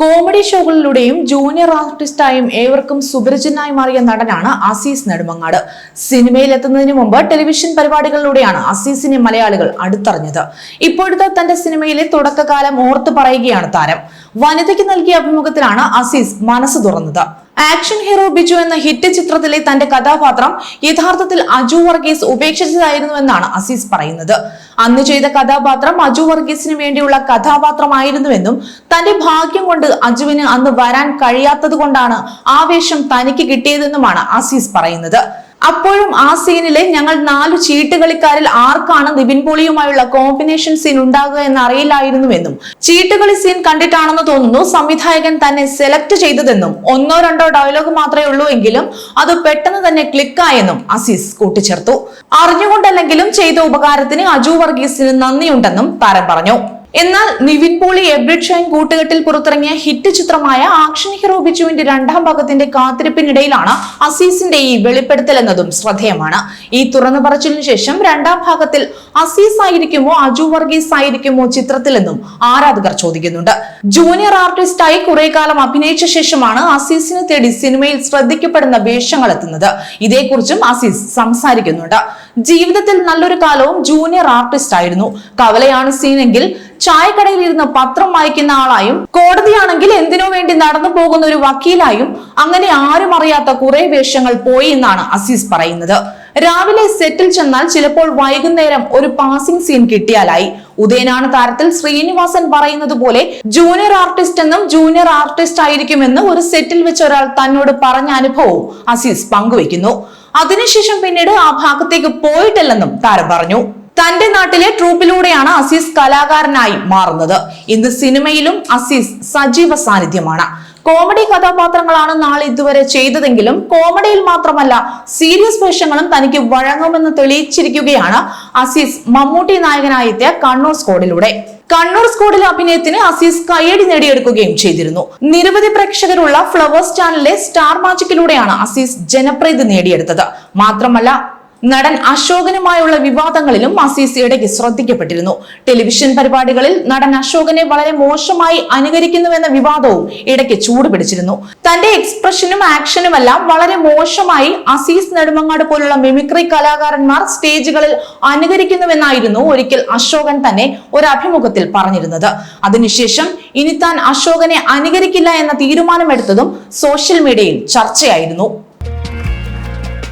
Comedy ഷോകളിലൂടെയും junior ആർട്ടിസ്റ്റായും ഏവർക്കും സുപരിചിതനായി മാറിയ നടനാണ് അസീസ് നെടുമങ്ങാട്. സിനിമയിൽ എത്തുന്നതിന് മുമ്പ് ടെലിവിഷൻ പരിപാടികളിലൂടെയാണ് അസീസിനെ മലയാളികൾ അടുത്തറിഞ്ഞത്. ഇപ്പോഴത്തെ തന്റെ സിനിമയിലെ തുടക്കകാലം ഓർത്തു പറയുകയാണ് താരം. വനിതയ്ക്ക് നൽകിയ അഭിമുഖത്തിലാണ് അസീസ് മനസ്സ് തുറന്നത്. ആക്ഷൻ ഹീറോ ബിജു എന്ന ഹിറ്റ് ചിത്രത്തിലെ തന്റെ കഥാപാത്രം യഥാർത്ഥത്തിൽ അജു വർഗീസ് ഉപേക്ഷിച്ചതായിരുന്നുവെന്നാണ് അസീസ് പറയുന്നത്. അന്ന് ചെയ്ത കഥാപാത്രം അജു വർഗീസിന് വേണ്ടിയുള്ള കഥാപാത്രമായിരുന്നുവെന്നും തന്റെ ഭാഗ്യം കൊണ്ട് അജുവിന് അന്ന് വരാൻ കഴിയാത്തത് കൊണ്ടാണ് ആവേശം തനിക്ക് കിട്ടിയതെന്നുമാണ് അസീസ് പറയുന്നത്. അപ്പോഴും ആ സീനിലെ ഞങ്ങൾ നാല് ചീട്ടുകളിക്കാരിൽ ആർക്കാണ് നിവിൻ പോളിയുമായുള്ള കോമ്പിനേഷൻ സീൻ ഉണ്ടാകുക എന്ന് അറിയില്ലായിരുന്നുവെന്നും ചീട്ടുകളി സീൻ കണ്ടിട്ടാണെന്ന് തോന്നുന്നു സംവിധായകൻ തന്നെ സെലക്ട് ചെയ്തതെന്നും ഒന്നോ രണ്ടോ ഡയലോഗ് മാത്രമേ ഉള്ളൂ എങ്കിലും അത് പെട്ടെന്ന് തന്നെ ക്ലിക്കായെന്നും അസീസ് കൂട്ടിച്ചേർത്തു. അറിഞ്ഞുകൊണ്ടല്ലെങ്കിലും ചെയ്ത ഉപകാരത്തിന് അജു വർഗീസിന് നന്ദിയുണ്ടെന്നും താരം പറഞ്ഞു. എന്നാൽ നിവിൻ പോളി എബ്രിഡ് ഷൈൻ കൂട്ടുകെട്ടിൽ പുറത്തിറങ്ങിയ ഹിറ്റ് ചിത്രമായ ആക്ഷൻ ഹീറോ ബിജുവിന്റെ രണ്ടാം ഭാഗത്തിന്റെ കാത്തിരിപ്പിനിടയിലാണ് അസീസിന്റെ ഈ വെളിപ്പെടുത്തൽ എന്നതും ശ്രദ്ധേയമാണ്. ഈ തുറന്നു പറച്ചിലിനു ശേഷം രണ്ടാം ഭാഗത്തിൽ അസീസ് ആയിരിക്കുമോ അജു വർഗീസ് ആയിരിക്കുമോ ചിത്രത്തിലെന്നും ആരാധകർ ചോദിക്കുന്നുണ്ട്. ജൂനിയർ ആർട്ടിസ്റ്റായി കുറെ കാലം അഭിനയിച്ച ശേഷമാണ് അസീസിനെ തേടി സിനിമയിൽ ശ്രദ്ധിക്കപ്പെടുന്ന വേഷങ്ങൾ എത്തുന്നത്. ഇതേക്കുറിച്ചും അസീസ് സംസാരിക്കുന്നുണ്ട്. ജീവിതത്തിൽ നല്ലൊരു കാലവും ജൂനിയർ ആർട്ടിസ്റ്റ് ആയിരുന്നു. കവലയാണ് സീനെങ്കിൽ ചായക്കടയിൽ ഇരുന്ന് പത്രം വായിക്കുന്ന ആളായും കോടതിയാണെങ്കിൽ എന്തിനു വേണ്ടി നടന്നു പോകുന്ന ഒരു വക്കീലായും അങ്ങനെ ആരും അറിയാത്ത കുറെ വേഷങ്ങൾ പോയി എന്നാണ് അസീസ് പറയുന്നത്. രാവിലെ സെറ്റിൽ ചെന്നാൽ ചിലപ്പോൾ വൈകുന്നേരം ഒരു പാസിംഗ് സീൻ കിട്ടിയാലായി. ഉദയനാണ് താരത്തിൽ ശ്രീനിവാസൻ പറയുന്നത് പോലെ ജൂനിയർ ആർട്ടിസ്റ്റ് എന്നും ജൂനിയർ ആർട്ടിസ്റ്റ് ആയിരിക്കുമെന്ന് ഒരു സെറ്റിൽ വെച്ച് ഒരാൾ തന്നോട് പറഞ്ഞ അനുഭവവും അസീസ് പങ്കുവെക്കുന്നു അതിനുശേഷം പിന്നീട് ആ ഭാഗത്തേക്ക് പോയിട്ടില്ലെന്നും താരം പറഞ്ഞു. തന്റെ നാട്ടിലെ ട്രൂപ്പിലൂടെയാണ് അസീസ് കലാകാരനായി മാറുന്നത്. ഇന്ന് സിനിമയിലും അസീസ് സജീവ സാന്നിധ്യമാണ്. കോമഡി കഥാപാത്രങ്ങളാണ് നാളെ ഇതുവരെ ചെയ്തതെങ്കിലും കോമഡിയിൽ മാത്രമല്ല സീരിയസ് വേഷങ്ങളും തനിക്ക് വഴങ്ങുമെന്ന് തെളിയിച്ചിരിക്കുകയാണ് അസീസ് മമ്മൂട്ടി നായകനായെത്തിയ കണ്ണൂർ സ്കോഡിലൂടെ. കണ്ണൂർ സ്കോഡിലെ അഭിനയത്തിന് അസീസ് കയ്യടി നേടിയെടുക്കുകയും ചെയ്തിരുന്നു. നിരവധി പ്രേക്ഷകരുള്ള ഫ്ലവേഴ്സ് ചാനലിലെ സ്റ്റാർ മാജിക്കിലൂടെയാണ് അസീസ് ജനപ്രീതി നേടിയെടുത്തത്. മാത്രമല്ല നടൻ അശോകനുമായുള്ള വിവാദങ്ങളിലും അസീസ് ഇടയ്ക്ക് ശ്രദ്ധിക്കപ്പെട്ടിരുന്നു. ടെലിവിഷൻ പരിപാടികളിൽ നടൻ അശോകനെ വളരെ മോശമായി അനുകരിക്കുന്നുവെന്ന വിവാദവും ഇടയ്ക്ക് ചൂടുപിടിച്ചിരുന്നു. തന്റെ എക്സ്പ്രഷനും ആക്ഷനുമെല്ലാം വളരെ മോശമായി അസീസ് നെടുമങ്ങാട് പോലുള്ള മിമിക്രി കലാകാരന്മാർ സ്റ്റേജുകളിൽ അനുകരിക്കുന്നുവെന്നായിരുന്നു ഒരിക്കൽ അശോകൻ തന്നെ ഒരു അഭിമുഖത്തിൽ പറഞ്ഞിരുന്നത്. അതിനുശേഷം ഇനി താൻ അശോകനെ അനുകരിക്കില്ല എന്ന തീരുമാനമെടുത്തതും സോഷ്യൽ മീഡിയയിൽ ചർച്ചയായിരുന്നു.